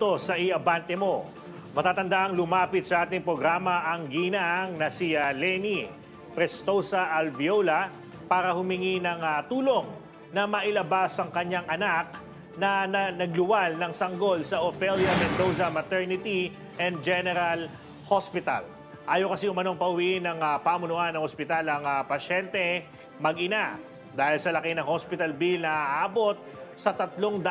Ito sa iabante mo. Matatandaang lumapit sa ating programa ang ginang na si ah, Lenny Prestosa Alviola para humingi ng ah, tulong na mailabas ang kanyang anak na, na nagluwal ng sanggol sa Ofelia Mendoza Maternity and General Hospital. Ayaw kasi umanong pauwiin ng ah, pamunuan ng ospital ang ah, pasyente mag-ina dahil sa laki ng hospital bill na aabot sa 300,000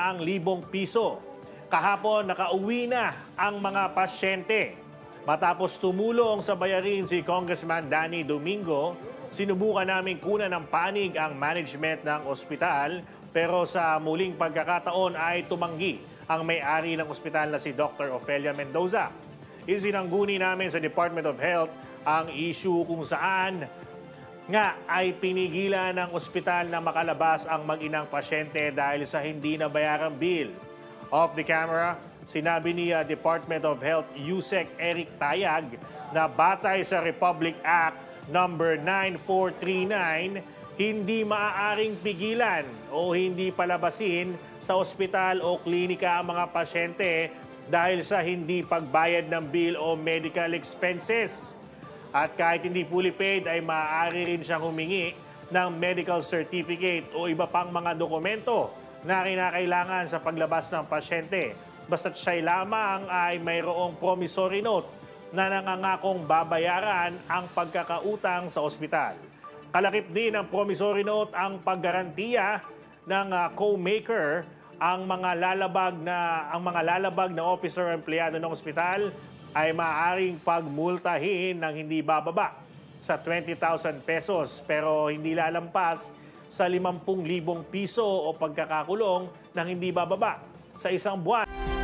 piso. Kahapon, nakauwi na ang mga pasyente. Matapos tumulong sa bayarin si Congressman Danny Domingo, sinubukan namin kunan ng panig ang management ng ospital pero sa muling pagkakataon ay tumanggi ang may-ari ng ospital na si Dr. Ofelia Mendoza. Isinangguni namin sa Department of Health ang issue kung saan nga ay pinigilan ng ospital na makalabas ang mag-inang pasyente dahil sa hindi nabayarang bill. Off the camera, sinabi ni uh, Department of Health Yusek Eric Tayag na batay sa Republic Act number 9439, hindi maaaring pigilan o hindi palabasin sa ospital o klinika ang mga pasyente dahil sa hindi pagbayad ng bill o medical expenses. At kahit hindi fully paid ay maaari rin siyang humingi ng medical certificate o iba pang mga dokumento na kinakailangan sa paglabas ng pasyente. Basta't siya lamang ay mayroong promissory note na nangangakong babayaran ang pagkakautang sa ospital. Kalakip din ng promissory note ang paggarantiya ng ah, co-maker ang mga lalabag na ang mga lalabag na officer empleyado ng ospital ay maaaring pagmultahin ng hindi bababa sa 20,000 pesos pero hindi lalampas sa 50,000 piso o pagkakakulong ng hindi bababa sa isang buwan.